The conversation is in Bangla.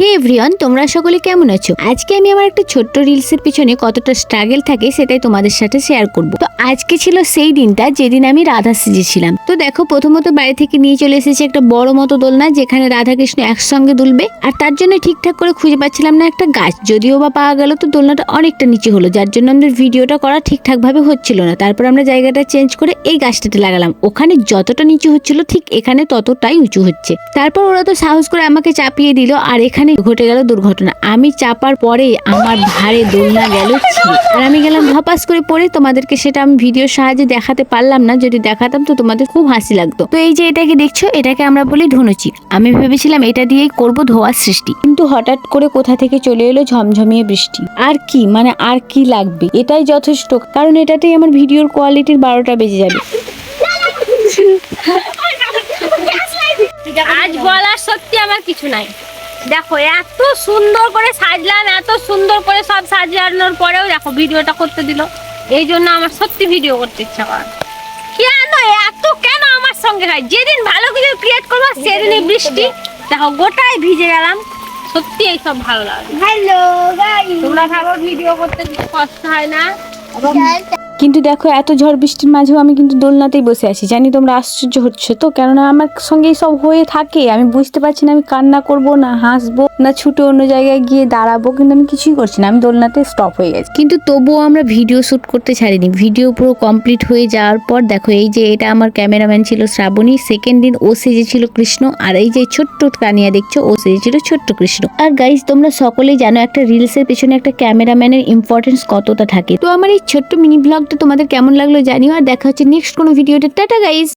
হে এভরিওয়ান, তোমরা সকলে কেমন আছো? আজকে আমি আমার একটা ছোট্ট রিলসের পিছনে কতটা স্ট্রাগল থাকে সেটাই তোমাদের সাথে শেয়ার করব। তো আজকে ছিল সেই দিনটা যেদিন আমি রাধা সেজেছিলাম তো দেখো, প্রথমত বাড়ি থেকে নিয়ে চলে এসেছি একটা বড় মতো দোলনা যেখানে রাধা কৃষ্ণ একসঙ্গে দুলবে। আর তার জন্য ঠিকঠাক করে খুঁজে পাচ্ছিলাম না একটা গাছ। যদিও বা পাওয়া গেল, তো দোলনাটা অনেকটা নিচে হলো, যার জন্য আমাদের ভিডিওটা করা ঠিকঠাক ভাবে হচ্ছিল না। তারপর আমরা জায়গাটা চেঞ্জ করে এই গাছটাতে লাগালাম। ওখানে যতটা নিচু হচ্ছিল, ঠিক এখানে ততটাই উঁচু হচ্ছে। তারপর ওরা তো সাহস করে আমাকে চাপিয়ে দিল, আর এখানে ঘটে গেল দুর্ঘটনা। আমি চাপার পরে আমার ভারে দোলনা গেল আর আমি গেলাম ধপাস করে পড়ে তোমাদেরকে সেটা আমি ভিডিওর সাহায্যে দেখাতে পারলাম না। যদি দেখাতাম তো তোমাদের খুব হাসি লাগতো। তো এই যে এটাকে দেখছ, এটাকে আমরা বলি ধনুচি আমি ভেবেছিলাম এটা দিয়েই করব ধোয়ার সৃষ্টি। কিন্তু হঠাৎ করে কোথা থেকে চলে এলো ঝমঝমিয়ে বৃষ্টি। আর কি? মানে আর কি লাগবে? এটাই যথেষ্ট। কারণ এটাতেই আমার ভিডিওর কোয়ালিটির বারোটা বেজে যাবে। আজ বলার সত্যি আমার কিছু নাই। দেখো এত সুন্দর করে সাজলাম এত সুন্দর করে সব সাজানোর পরেও দেখো ভিডিওটা করতে দিল। এই জন্য আমার সত্যি ভিডিও করতে ইচ্ছা করে। কেন? এত কেন আমার সঙ্গে হয়? যেদিন ভালো কিছু ক্রিয়েট করব সেদিনই বৃষ্টি। দেখো গোটাই ভিজে গেলাম। সত্যি এইসব ভালো লাগে। হ্যালো তোমরা ভাবো ভিডিও করতে কষ্ট হয় না? কিন্তু দেখো, এত ঝড় বৃষ্টির মাঝেও আমি কিন্তু দোলনাতেই বসে আছি। জানি তোমরা আশ্চর্য হচ্ছে তো, কেননা আমার সঙ্গে সব হয়ে থাকে। আমি বুঝতে পারছি না আমি কান্না করব না হাসবো না ছুটে অন্য জায়গায় গিয়ে দাঁড়াবো, কিন্তু আমি কিছুই করছি না। আমি দোলনাতে স্টপ হয়ে গেছি। কিন্তু তবুও আমরা ভিডিও শ্যুট করতে ছাড়িনি। ভিডিও পুরো কমপ্লিট হয়ে যাওয়ার পর দেখো, এই যে এটা আমার ক্যামেরাম্যান ছিল শ্রাবণী সেকেন্ড দিন ও সেজেছিল কৃষ্ণ, আর এই যে ছোট্ট কানিয়া দেখছ, ও সেজেছিল ছোট্ট কৃষ্ণ। আর গাইজ তোমরা সকলেই জানো একটা রিলসের পেছনে একটা ক্যামেরাম্যানের ইম্পর্টেন্স কতটা থাকে। তো আমার এই ছোট্ট মিনি ব্লগটা তোমাদের কেমন লাগল জানিও আর দেখা হচ্ছে নেক্সট কোনো ভিডিওটা টাটা গাইজ